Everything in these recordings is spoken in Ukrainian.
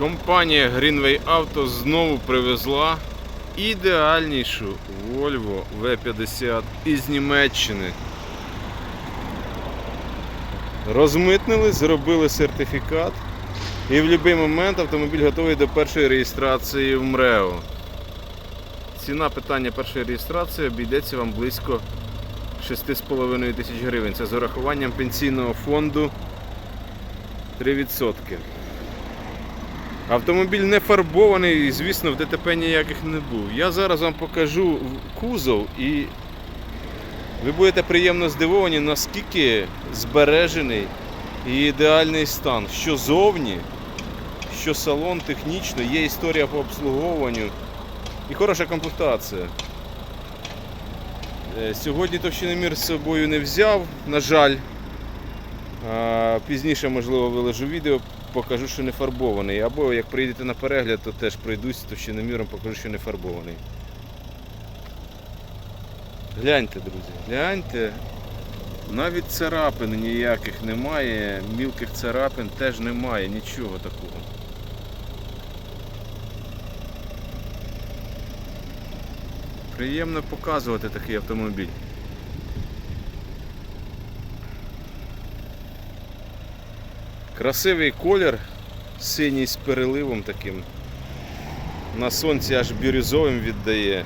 Компанія Greenway Auto знову привезла ідеальнішу Volvo V50 із Німеччини. Розмитнили, зробили сертифікат і в будь-який момент автомобіль готовий до першої реєстрації в МРЕО. Ціна питання першої реєстрації обійдеться вам близько 6,5 тисяч гривень. Це з урахуванням пенсійного фонду 3%. Автомобіль не фарбований і, звісно, в ДТП ніяких не був. Я зараз вам покажу кузов і ви будете приємно здивовані, наскільки збережений і ідеальний стан. Що зовні, що салон технічно, є історія по обслуговуванню і хороша комплектація. Е, Сьогодні товщиномір з собою не взяв, на жаль. Пізніше, можливо, виложу відео, покажу, що не фарбований. Або як приїдете на перегляд, то теж пройдусь товщиноміром, покажу, що не фарбований. Гляньте, друзі, гляньте. Навіть царапин ніяких немає, мілких царапин теж немає, нічого такого. Приємно показувати такий автомобіль. Красивий колір, синій з переливом таким. На сонці аж бірюзовим віддає.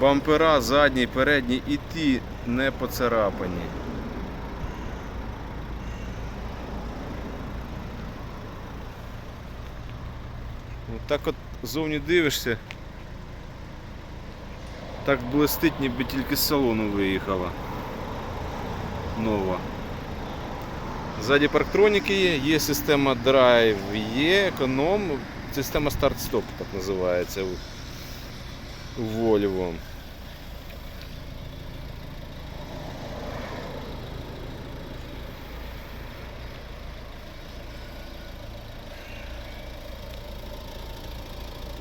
Бампера задній, передній і ті не поцарапані. Так от зовні дивишся, так блистить, ніби тільки з салону виїхала. Нова. Ззаді парктроніки є, є система драйв, є економ, система старт-стоп так називається у, у Volvo.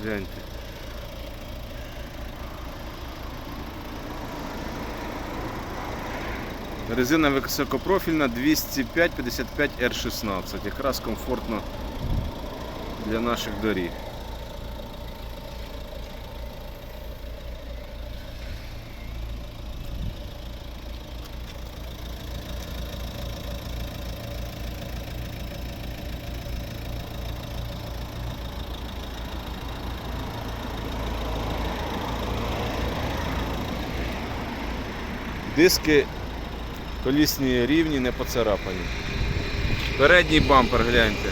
Гляньте. Резина високопрофільна 205-55 R16. Якраз комфортно для наших доріг. Диски колісні рівні, не поцарапані. Передній бампер гляньте.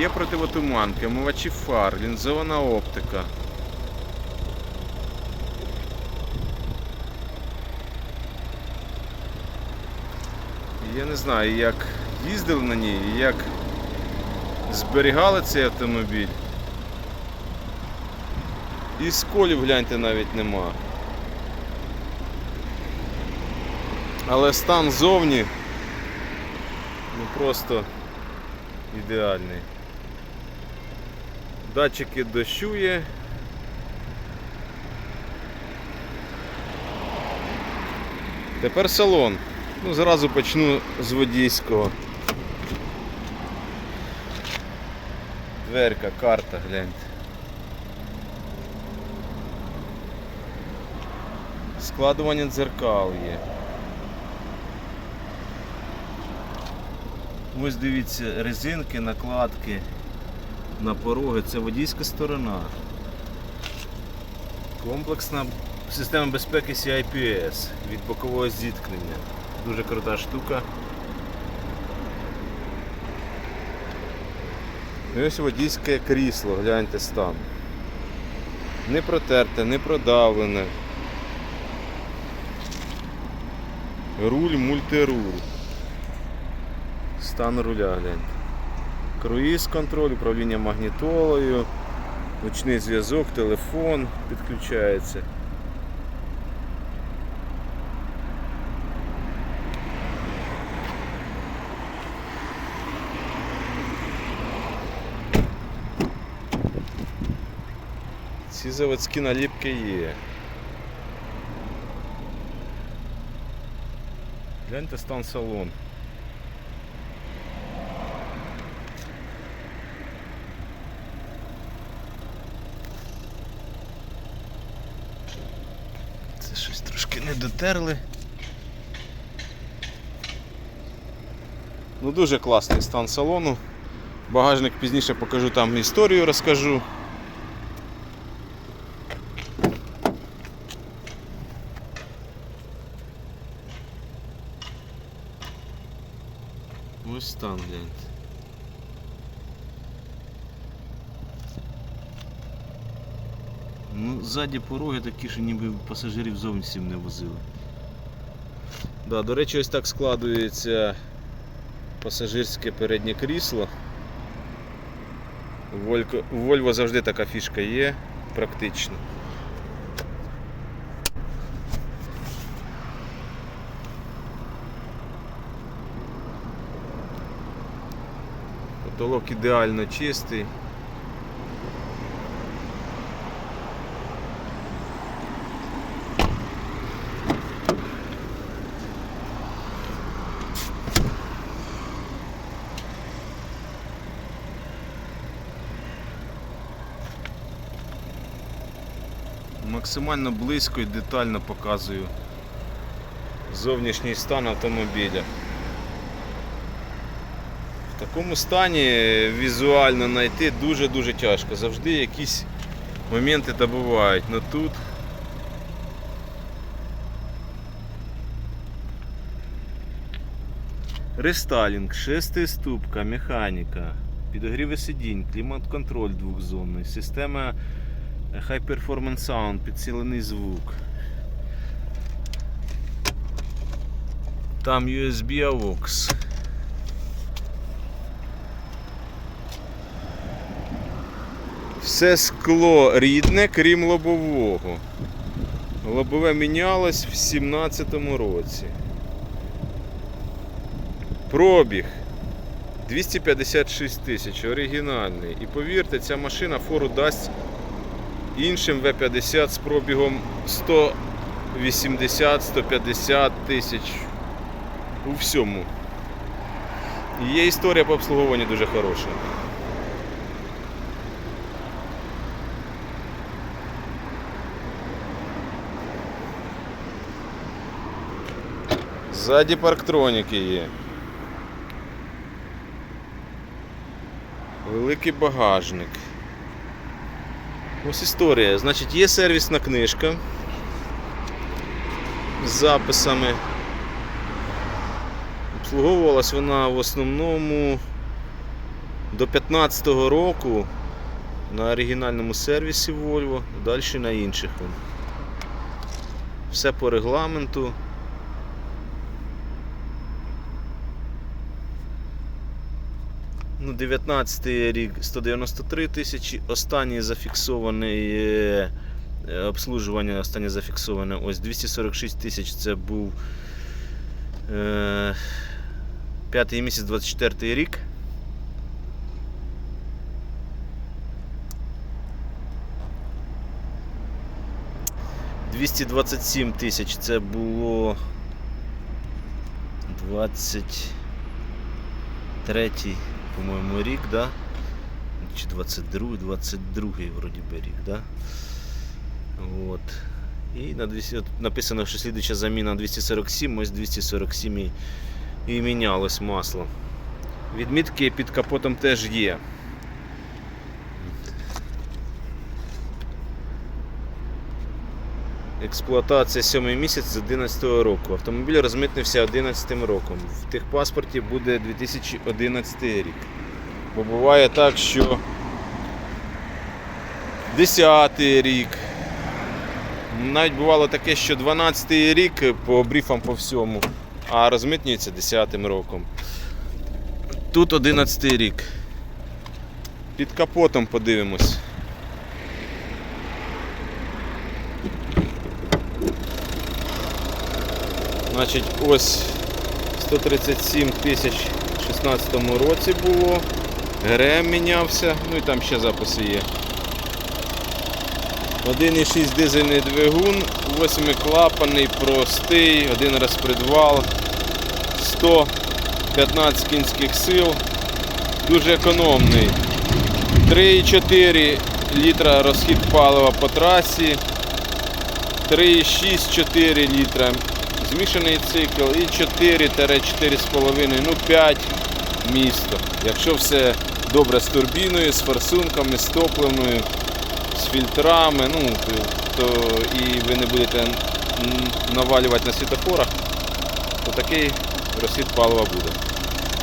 Є противотуманки, омивачі фар, лінзована оптика. Я не знаю, як їздили на ній, як зберігали цей автомобіль. І сколів гляньте навіть нема. Але стан зовні ну просто ідеальний. Датчики дощу є. Тепер салон. Ну, зразу почну з водійського. Дверка, карта, гляньте. Складування дзеркал є. Ось дивіться, резинки, накладки на пороги, це водійська сторона. Комплексна система безпеки CIPS від бокового зіткнення. Дуже крута штука. І ось водійське крісло, гляньте стан. Не протерте, не продавлене. Руль, мультируль. Стан руля гляньте. Круїз контроль, управління магнітолою, ручний зв'язок, телефон підключається. Ці заводські наліпки є. Гляньте стан салон. Це щось трошки не дотерли. Ну дуже класний стан салону. Багажник пізніше покажу там історію розкажу. Ось стан гляньте. Ну, ззаді пороги такі, що ніби пасажирів зовсім не возили. Да, до речі, ось так складується пасажирське переднє крісло. У Волько- завжди така фішка є, практично. Потолок ідеально чистий. Максимально близько і детально показую зовнішній стан автомобіля. В такому стані візуально знайти дуже-дуже тяжко. Завжди якісь моменти та бувають. Но тут рестайлінг, шестиступка, механіка, підогріви сидінь, клімат-контроль двохзонний, система High Performance Sound, підсилений звук. Там USB AUX. Все скло рідне, крім лобового. Лобове мінялось в 17-му році. Пробіг 256 тисяч, оригінальний. І повірте, ця машина фору дасть іншим В50 з пробігом 180-150 тисяч у всьому. І є історія по обслуговуванню дуже хороша. Ззаді парктроніки є. Великий багажник. Ось історія. Значить, є сервісна книжка з записами. Обслуговувалась вона в основному до 15-го року на оригінальному сервісі Volvo, далі на інших. Все по регламенту. Ну, 19 рік 193 тисячі, останній зафіксований е, е, обслужування, останнє зафіксоване ось 246 тисяч. Це був е, п'ятий місяць 24 рік. Двісті двадцять сім тисяч. Це було 23 по-моєму, рік, да? Чи 22-й, 22-й вроді би рік, да? От. І на 200, написано, що слідуюча заміна 247, ось 247 і, і мінялось масло. Відмітки під капотом теж є. Експлуатація 7 місяць з 11 року. Автомобіль розмитнився 11 роком. В техпаспорті буде 2011 рік. Бо буває так, що 10 рік. Навіть бувало таке, що 12 рік по бріфам по всьому, а розмитнюється 10 роком. Тут 11 рік. Під капотом подивимось. Значить, ось 137 тисяч в 16 році було. ГРМ мінявся, ну і там ще записи є. 1,6 дизельний двигун, 8-клапаний, простий, один розпредвал, 115 кінських сил, дуже економний. 3,4 літра розхід палива по трасі, 3,6-4 літра змішаний цикл і 4-4,5, ну 5 місто. Якщо все добре з турбіною, з форсунками, з топливною, з фільтрами, ну, то, то і ви не будете навалювати на світофорах, то такий розхід палива буде.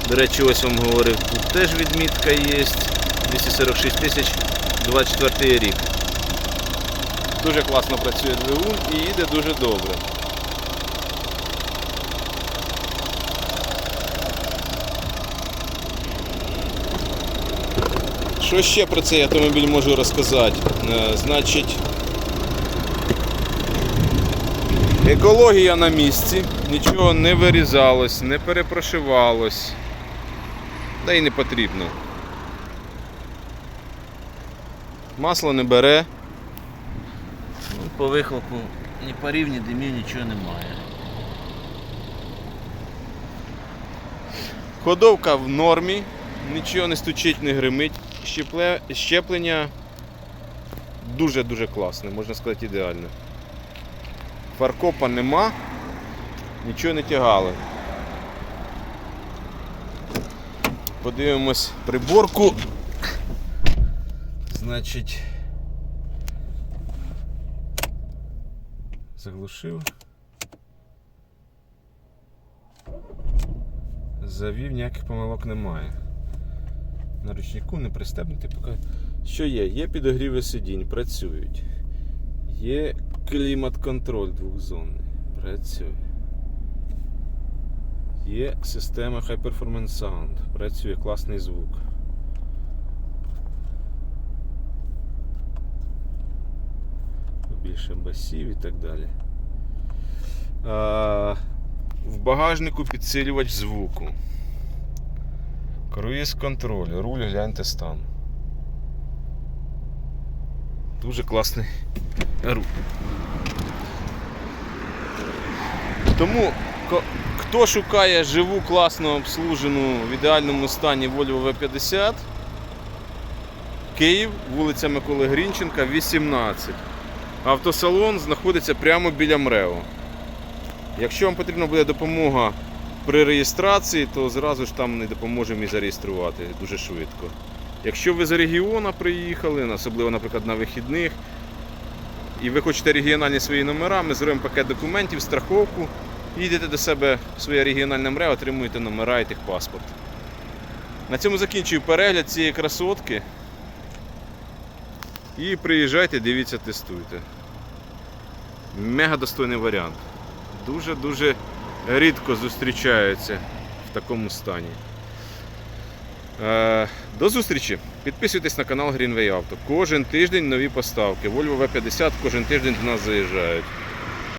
До речі, ось вам говорив, тут теж відмітка є. 246 тисяч 24 рік. Дуже класно працює двигун і їде дуже добре. Що ще про цей автомобіль можу розказати? Е, Значить, екологія на місці, нічого не вирізалось, не перепрошивалось, та й не потрібно. Масло не бере. Ну, По вихлопу ні парів, ні димів, нічого немає. Ходовка в нормі, нічого не стучить, не гримить. Щепле- Щеплення дуже-дуже класне, можна сказати, ідеальне. Фаркопа нема, нічого не тягали. Подивимось приборку. Значить. Заглушив. Завів, ніяких помилок немає. На ручнику не пристебнути поки. Що є? Є підогріви сидінь, працюють. Є клімат-контроль двохзонний. Працює. Є система High Performance Sound. Працює класний звук. Більше басів і так далі. А, в багажнику підсилювач звуку. Круїз контроль, руль, гляньте стан. Дуже класний руль. Тому хто шукає живу, класно обслужену в ідеальному стані Volvo V50, Київ, вулиця Миколи Грінченка, 18. Автосалон знаходиться прямо біля МРЕО. Якщо вам потрібна буде допомога при реєстрації, то зразу ж там не допоможемо і зареєструвати дуже швидко. Якщо ви з регіону приїхали, особливо, наприклад, на вихідних, і ви хочете регіональні свої номера, ми зробимо пакет документів, страховку, їдете до себе в своє регіональне МРЕ, отримуєте номера і техпаспорт. На цьому закінчую перегляд цієї красотки. І приїжджайте, дивіться, тестуйте. Мега достойний варіант. Дуже-дуже рідко зустрічаються в такому стані. Е, До зустрічі! Підписуйтесь на канал Greenway Auto. Кожен тиждень нові поставки. Volvo V50 кожен тиждень до нас заїжджають.